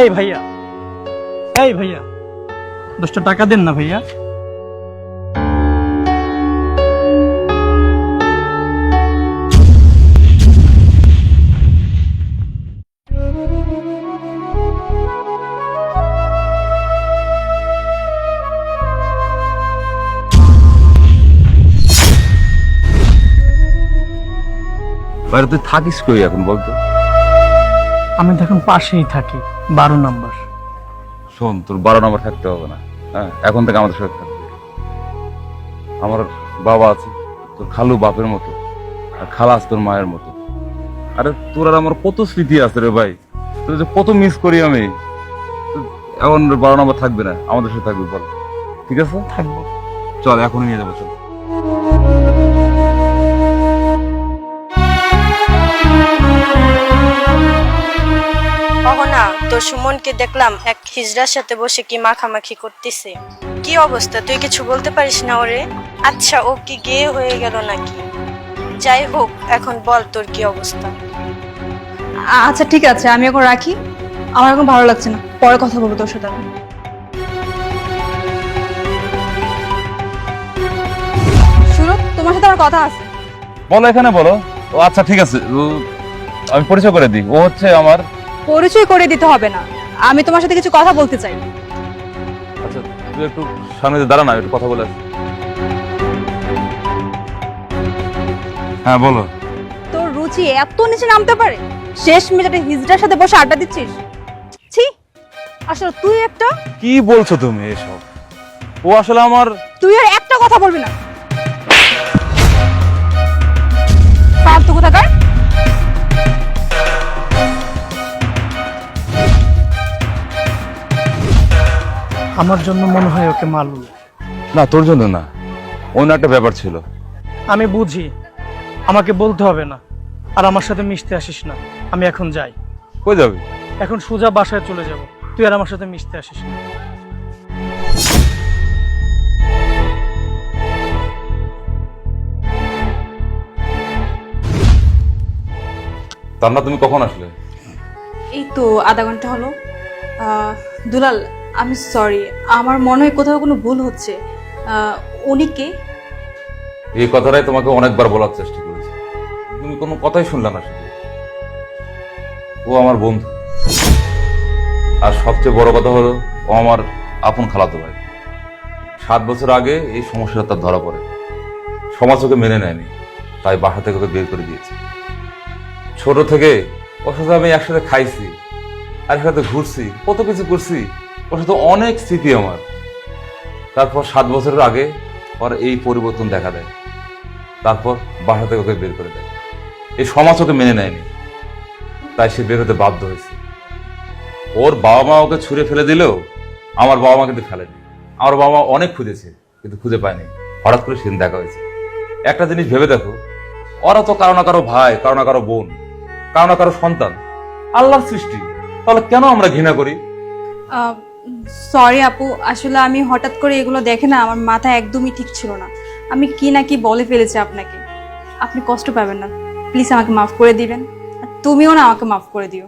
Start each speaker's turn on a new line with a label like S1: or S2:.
S1: এই ভাইয়া এই ভাইয়া, দশটা টাকা দেন না ভাইয়া।
S2: বাইরে তুই থাকিস কই এখন বলতো?
S1: আমি তো এখন পাশেই থাকি বারো নম্বর।
S2: শোন তোর বারো নম্বর থাকতে হবে না হ্যাঁ? এখন থেকে আমাদের সাথে থাকবে। আমার বাবা আছে তোর খালু বাপের মতো আর খালাস তোর মায়ের মতো। আরে তোর আর আমার কত স্মৃতি আছে রে ভাই? তোর যে কত মিস করি আমি। এখন বারো নম্বর থাকবে না আমাদের সাথে থাকবে বল। ঠিক আছে?
S1: থাকব।
S2: চল এখনই নিয়ে যাব চল।
S3: তোর সুমনকে দেখলাম এক হিজড়ার সাথে বসে কি মাখামাখি করতেছে। কি অবস্থা? তুই কিছু বলতে পারিস না ওরে? আচ্ছা ও কি গে হয়ে গেল নাকি? যাই হোক এখন বল তোর কি অবস্থা।
S4: আচ্ছা ঠিক আছে আমি এখন রাখি। আমার এখন ভালো লাগছে না। পরে কথা বলব তোর সাথে। আমি তোমার সাথে আমার কথা আছে।
S2: বলো এখানে বলো। ও আচ্ছা ঠিক আছে। আমি পরিচয় করে দিই। ও হচ্ছে আমার
S4: পরিচয় করে দিতে হবে না। আমি তোমার সাথে কিছু কথা বলতে চাই।
S2: আচ্ছা তুই একটু সামনে দাঁড়া না একটু কথা বলে আসি। হ্যাঁ বলো।
S4: তোর রুচি এত নিচে নামতে পারে? শেষ মেজাটে হিজড়ার সাথে বসে আড্ডা দিচ্ছিস? ছি আসলে তুই একটা
S2: কি বলছো তুমি এসব? ও আসলে আমার
S4: তুই আর একটা কথা বলবি না।
S1: আমার জন্য মনে হয় ওকে মালুল
S2: না তোর জন্য না। অন্য একটা ব্যাপার ছিল।
S1: আমি বুঝি। আমাকে বলতে হবে না। আর আমার সাথে মিশতে আসিস না। আমি এখন যাই।
S2: কই যাবি?
S1: এখন সোজা বাসায় চলে যাব। তুই আর আমার সাথে মিশতে আসিস না।
S2: তার না তুমি কখন আসলে?
S4: এই তো আধা ঘণ্টা হলো। আহ, দুলাল আমি সরি আমার মনে হয় কোথাও কোনো ভুল হচ্ছে। উনি কে?
S2: এই কথাটাই তোমাকে অনেকবার বলার চেষ্টা করেছি। তুমি কোনো কথাই শুনলে না শুধু। ও আমার বন্ধু। আর সবচেয়ে বড় কথা হলো, ও আমার আপন খালাতো ভাই। সাত বছর আগে এই সমস্যাটা তার ধরা পড়ে। সমাজ ওকে মেনে নেয়নি। তাই বাসা থেকে ওকে বের করে দিয়েছে। ছোট থেকে, ওর সাথে আমি একসাথে খাইছি, আর একসাথে ঘুরছি, কত কিছু করছি। ওর সাথে অনেক স্মৃতি আমার। তারপর সাত বছরের আগে ওর এই পরিবর্তন দেখা দেয়। তারপর বাসা থেকে ওকে বের করে দেয়। এই সমাজ ওকে মেনে নেয়নি। তাই সে বের হতে বাধ্য হয়েছে। ওর বাবা মা ওকে ছুঁড়ে ফেলে দিলেও আমার বাবা মা কিন্তু ফেলেনি। আমার বাবা মা অনেক খুঁজেছে, কিন্তু খুঁজে পায়নি। হঠাৎ করে সেদিন দেখা হয়েছে। একটা জিনিস ভেবে দেখো, ওরা তো কারও না কারও ভাই, কারও না কারও বোন, কারও না কারও সন্তান। আল্লাহর সৃষ্টি। তাহলে কেন আমরা ঘৃণা করি?
S4: সরি আপু, আসলে আমি হঠাৎ করে এগুলো দেখে না, আমার মাথা একদমই ঠিক ছিল না। আমি কি না কি বলে ফেলেছি আপনাকে। আপনি কষ্ট পাবেন না। প্লিজ আমাকে মাফ করে দিবেন। আর তুমিও না আমাকে মাফ করে দিও।